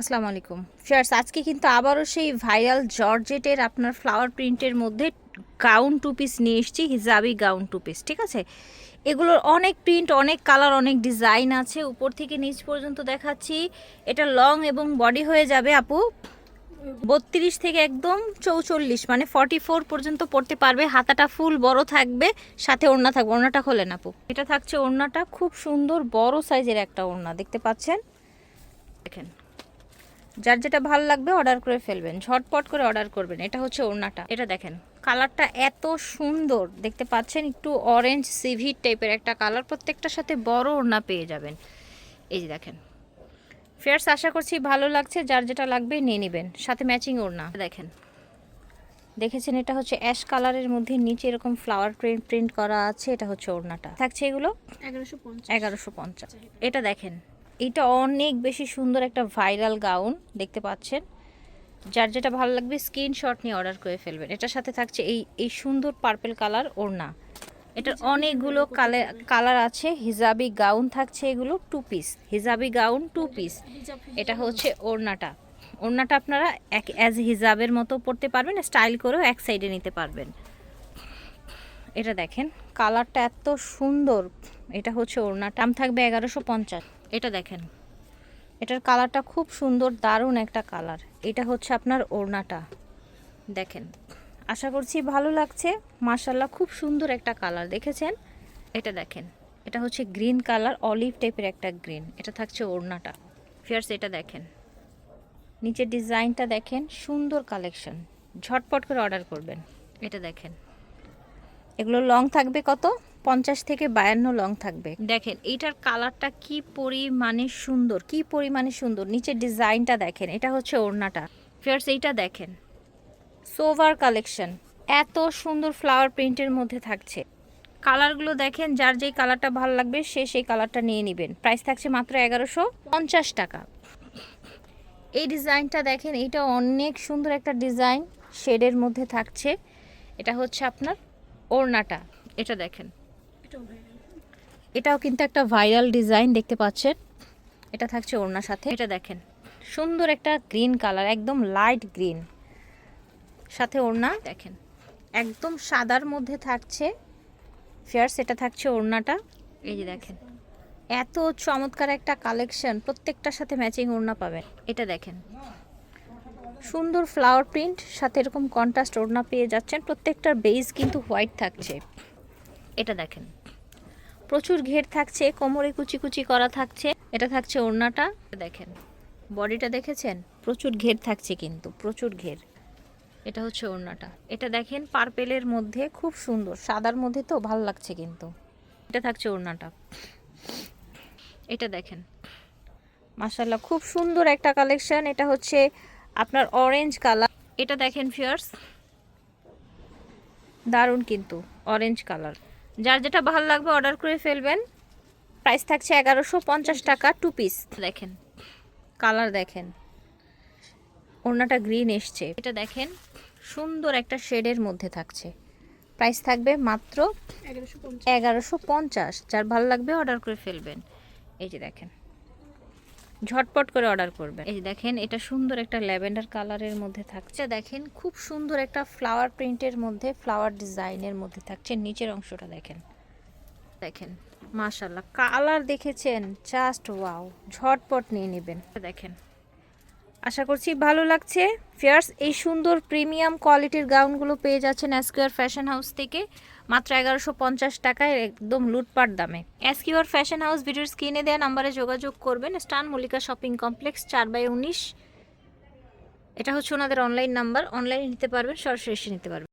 আসসালামু আলাইকুম। ফিয়ার্স আজকে কিন্তু আবারও সেই ভাইরাল জর্জেটের আপনার ফ্লাওয়ার প্রিন্টের মধ্যে গাউন টু পিস নিয়ে এসেছি হিজাবি গাউন টু পিস ঠিক আছে? এগুলোর অনেক প্রিন্ট অনেক কালার অনেক ডিজাইন আছে। উপর থেকে নিচ পর্যন্ত দেখাচ্ছি। এটা লং এবং বডি হয়ে যাবে আপু বত্রিশ থেকে একদম চৌচল্লিশ মানে ফর্টি ফোর পর্যন্ত পড়তে পারবে। হাতাটা ফুল বড় থাকবে, সাথে ওড়না থাকবে। ওড়নাটা খোলেন আপু। এটা থাকছে ওড়নাটা, খুব সুন্দর, বড় সাইজের একটা ওড়না, দেখতে পাচ্ছেন? দেখেন। যার যেটা ভালো লাগবে অর্ডার করে ফেলবেন ঝটপট করে অর্ডার করবেন। এটা হচ্ছে ওড়নাটা। এটা দেখেন কালারটা এত সুন্দর। দেখতে পাচ্ছেন একটু অরেঞ্জ সিভিট টাইপের একটা কালার প্রত্যেকটার সাথে বড় ওড়না পেয়ে যাবেন। এই যে দেখেন। ফেয়ার্স আশা করছি ভালো লাগছে। যার যেটা লাগবে নিয়ে নেবেন। সাথে ম্যাচিং ওড়না। দেখেন। দেখেছেন এটা হচ্ছে অ্যাশ কালারের মধ্যে নিচে এরকম ফ্লাওয়ার প্রিন্ট প্রিন্ট করা আছে। এটা হচ্ছে ওড়নাটা। থাকছে এগুলো? এগারোশো পঞ্চাশ। এটা দেখেন। এটা অনেক বেশি সুন্দর একটা ভাইরাল গাউন, দেখতে পাচ্ছেন। যার যেটা ভালো লাগবে, স্ক্রিনশট নিয়ে অর্ডার করে ফেলবেন। এটার সাথে থাকছে এই এই সুন্দর পার্পেল কালার ওড়না। এটার অনেকগুলো কালার কালার আছে, হিজাবি গাউন থাকছে এগুলো টু পিস হিজাবি গাউন টু পিস এটা হচ্ছে ওড়নাটা। ওড়নাটা আপনারা এক অ্যাজ হিজাবের মতো পরতে পারবেন স্টাইল করেও এক সাইডে নিতে পারবেন। এটা দেখেন কালারটা এত সুন্দর। এটা হচ্ছে ওড়নাটা। দাম থাকবে এগারোশো পঞ্চাশ। এটা দেখেন। এটার কালারটা খুব সুন্দর, দারুণ একটা কালার। এটা হচ্ছে আপনার ওড়নাটা। দেখেন, আশা করছি ভালো লাগছে। মার্শাল্লাহ খুব সুন্দর একটা কালার। দেখেছেন? এটা দেখেন, এটা হচ্ছে গ্রিন কালার, অলিভ টাইপের একটা গ্রিন। এটা থাকছে ওড়নাটা। ফিয়ার্স এটা দেখেন। নিচের ডিজাইনটা দেখেন, সুন্দর কালেকশন। ঝটপট করে অর্ডার করবেন। এটা দেখেন। এগুলো লং থাকবে কত? পঞ্চাশ থেকে বায়ান্ন লং থাকবে। দেখেন এইটার কালারটা কি পরিমাণে সুন্দর? কি পরিমাণে সুন্দর? নিচের ডিজাইনটা দেখেন এটা হচ্ছে ওড়নাটা। ফিয়ার্স এইটা দেখেন। সোভার কালেকশন এত সুন্দর ফ্লাওয়ার প্রিন্টের মধ্যে থাকছে। কালারগুলো দেখেন যার যেই কালারটা ভালো লাগবে সে সেই কালারটা নিয়ে নেবেন। প্রাইস থাকছে মাত্র এগারোশো পঞ্চাশ টাকা। এই ডিজাইনটা দেখেন এটা অনেক সুন্দর একটা ডিজাইন শেডের মধ্যে থাকছে। এটা হচ্ছে আপনার ওড়নাটা এটা দেখেন। এটাও কিন্তু একটা ভাইরাল ডিজাইন দেখতে পাচ্ছেন। এটা থাকছে ওড়নার সাথে। এটা দেখেন সুন্দর একটা গ্রিন কালার একদম লাইট গ্রিন। সাথে ওড়না দেখেন একদম সাদার মধ্যে থাকছে। ফেয়ার্স এটা থাকছে ওড়নাটা। এই যে দেখেন এত চমৎকার একটা কালেকশন প্রত্যেকটার সাথে ম্যাচিং ওড়না পাবেন। এটা দেখেন সুন্দর ফ্লাওয়ার প্রিন্ট সাথে এরকম কন্ট্রাস্ট ওড়না পেয়ে যাচ্ছেন। প্রত্যেকটার বেস কিন্তু হোয়াইট থাকছে। এটা দেখেন। প্রচুর ঘের থাকছে, কোমরে কুচি কুচি করা থাকছে। এটা থাকছে ওড়নাটা। দেখেন। বডিটা দেখেছেন? প্রচুর ঘের থাকছে কিন্তু, প্রচুর ঘের। এটা হচ্ছে ওড়নাটা। এটা দেখেন পার্পেলের মধ্যে খুব সুন্দর। সাদার মধ্যে তো ভালো লাগছে কিন্তু। এটা থাকছে ওড়নাটা। এটা দেখেন। মাসাল্লাহ খুব সুন্দর একটা কালেকশন এটা হচ্ছে আপনার অরেঞ্জ কালার এটা দেখেন ফিয়ার্স দারুণ কিন্তু অরেঞ্জ কালার যার যেটা ভালো লাগবে অর্ডার করে ফেলবেন। প্রাইস থাকছে এগারোশো পঞ্চাশ টাকা টু পিস দেখেন। কালার দেখেন। ওড়নাটা গ্রিন এসছে। এটা দেখেন। সুন্দর একটা শেডের মধ্যে থাকছে। প্রাইস থাকবে মাত্র এগারোশো পঞ্চাশ। এগারোশো পঞ্চাশ। যার ভালো লাগবে অর্ডার করে ফেলবেন। এই যে দেখেন। ঝটপট করে অর্ডার করবেন এই দেখেন, এটা সুন্দর একটা ল্যাভেন্ডার কালারের মধ্যে থাকছে। দেখেন, খুব সুন্দর একটা ফ্লাওয়ার প্রিন্টের মধ্যে ফ্লাওয়ার ডিজাইনের মধ্যে থাকছে। নিচের অংশটা দেখেন। দেখেন মাশাল্লাহ কালার দেখেছেন? জাস্ট ওয়াও, ঝটপট নিয়ে নেবেন। দেখেন, আশা করছি ভালো লাগছে। ফিয়ার্স, এই সুন্দর প্রিমিয়াম কোয়ালিটির গাউনগুলো পেয়ে যাচ্ছেন এসকিউআর ফ্যাশন হাউস থেকে। মাত্র এগারোশো পঞ্চাশ টাকায় একদম লুটপাট দামে। এসকিউর ফ্যাশন হাউস ভিডিওর স্ক্রিনে দেওয়া নাম্বারে যোগাযোগ করবেন। স্টান মল্লিকা শপিং কমপ্লেক্স চার বাই উনিশ। এটা হচ্ছে ওনাদের অনলাইন নাম্বার অনলাইনে নিতে পারবেন, সরাসরি এসে নিতে পারবেন।